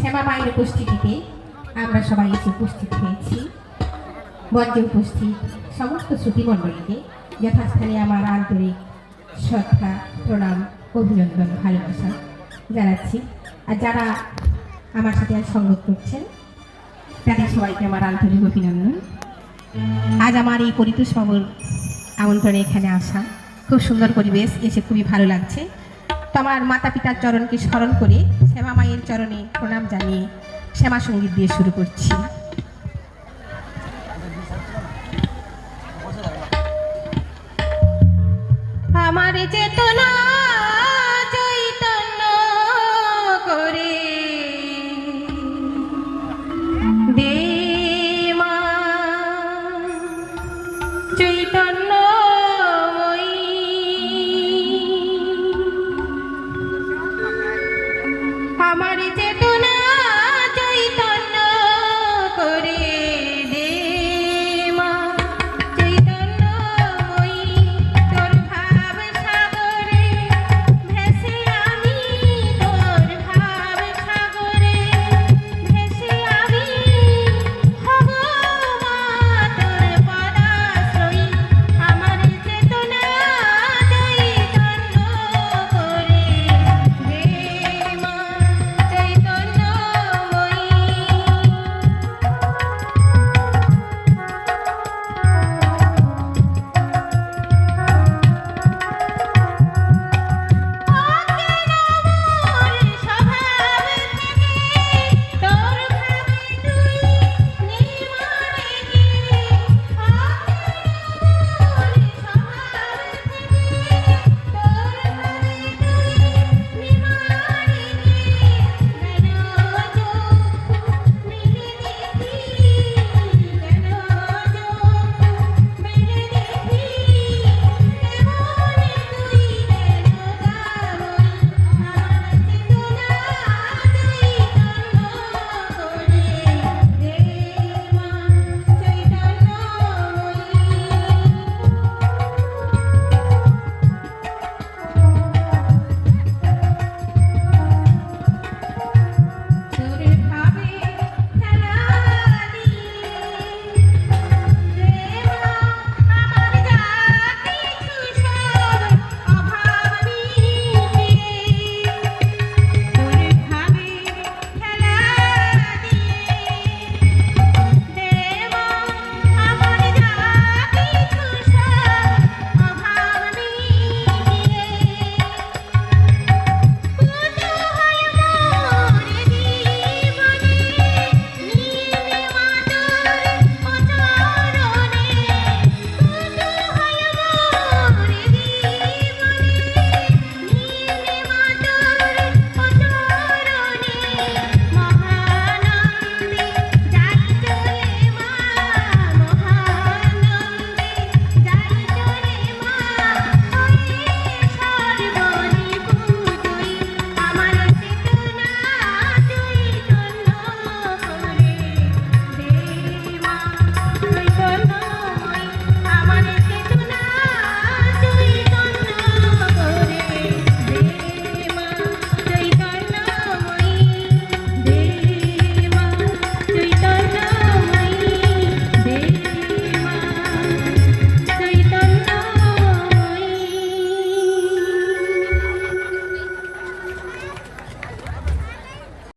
শ্যামা মায়ের উপস্থিতিতে আমরা সবাই এসে উপস্থিত হয়েছি। মঞ্চে উপস্থিত। সমস্ত শ্রুতিমণ্ডলীকে যথাস্থানে আমার আন্তরিক শ্রদ্ধা, প্রণাম, অভিনন্দন, ভালোবাসা জানাচ্ছি। আর যারা আমার সাথে আজ সঙ্গত করছেন, তাদের সবাইকে আমার আন্তরিক অভিনন্দন। আজ আমার এই পরিতোষ বাবুর আমন্ত্রণে এখানে আসা খুব সুন্দর পরিবেশ, এসে খুবই ভালো লাগছে। তো আমার মাতা পিতার চরণকে স্মরণ করে শ্যামা মায়ের চরণে প্রণাম জানিয়ে শ্যামা সংগীত দিয়ে শুরু করছি। আমার চেতনা